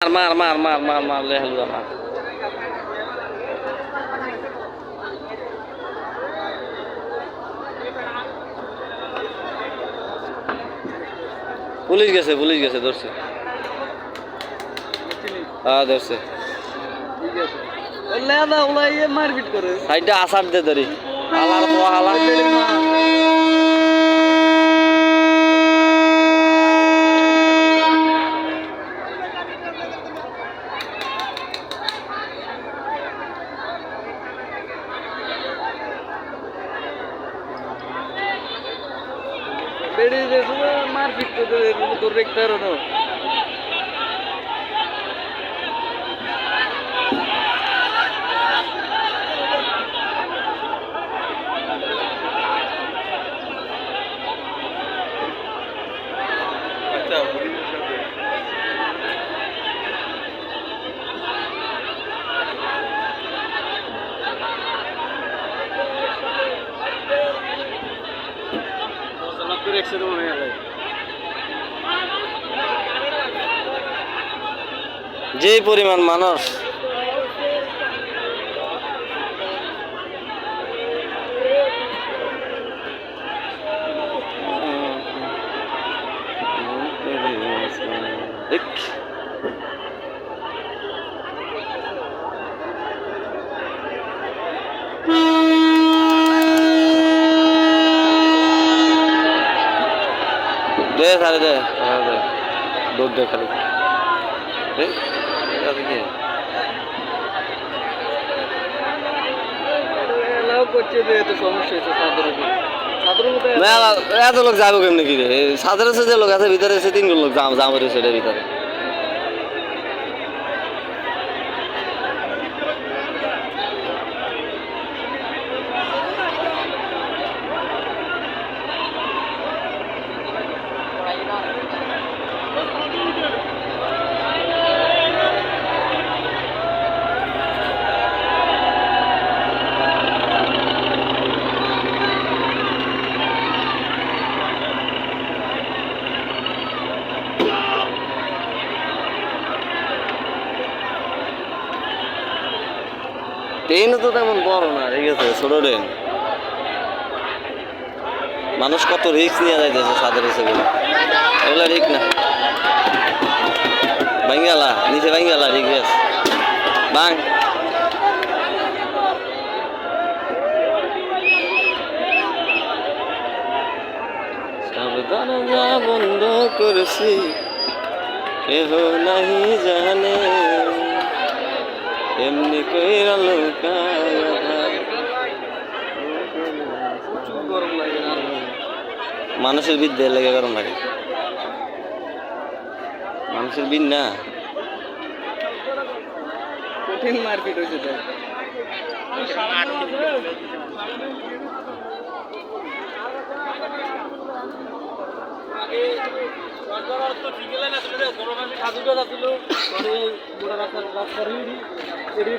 মার মার মার মার মার মার লে হালুয়া মার। পুলিশ গেছে পুলিশ গেছে ধরছে। হ্যাঁ ধরছে। মারপিট করে। সাইডটা আসার দে ধরি। হালার হালা বেড়ে যে মারপিট করে তোর দেখতে একসাথে মনে হয় যে পরিমাণ মানুষ। দে সারে দে। দুধ দে। খালি। এত লোক যাব কেমনি কি রে? সাধারণ যে লোক আছে ভিতরে এসে তিন লোক জাম জাম সেটা ভিতরে। ট্রেন তো তেমন বড় না, ঠিক আছে, ছোট ট্রেন। মানুষ কত রিস্ক নিয়ে যাইতেছে সাদের সেগুলো এগুলো ঠিক না। বাঙ্গালা, নিচে বাঙ্গালা, ঠিক আছে। বাং। বন্ধ করেছি, কেহ নাহি জানে। এমনি কইরা লুকায় মানুষের বিদ্যে লেগে গরম লাগে। মানুষের বিদ না। কঠিন মারপিট হয়েছে ചെടി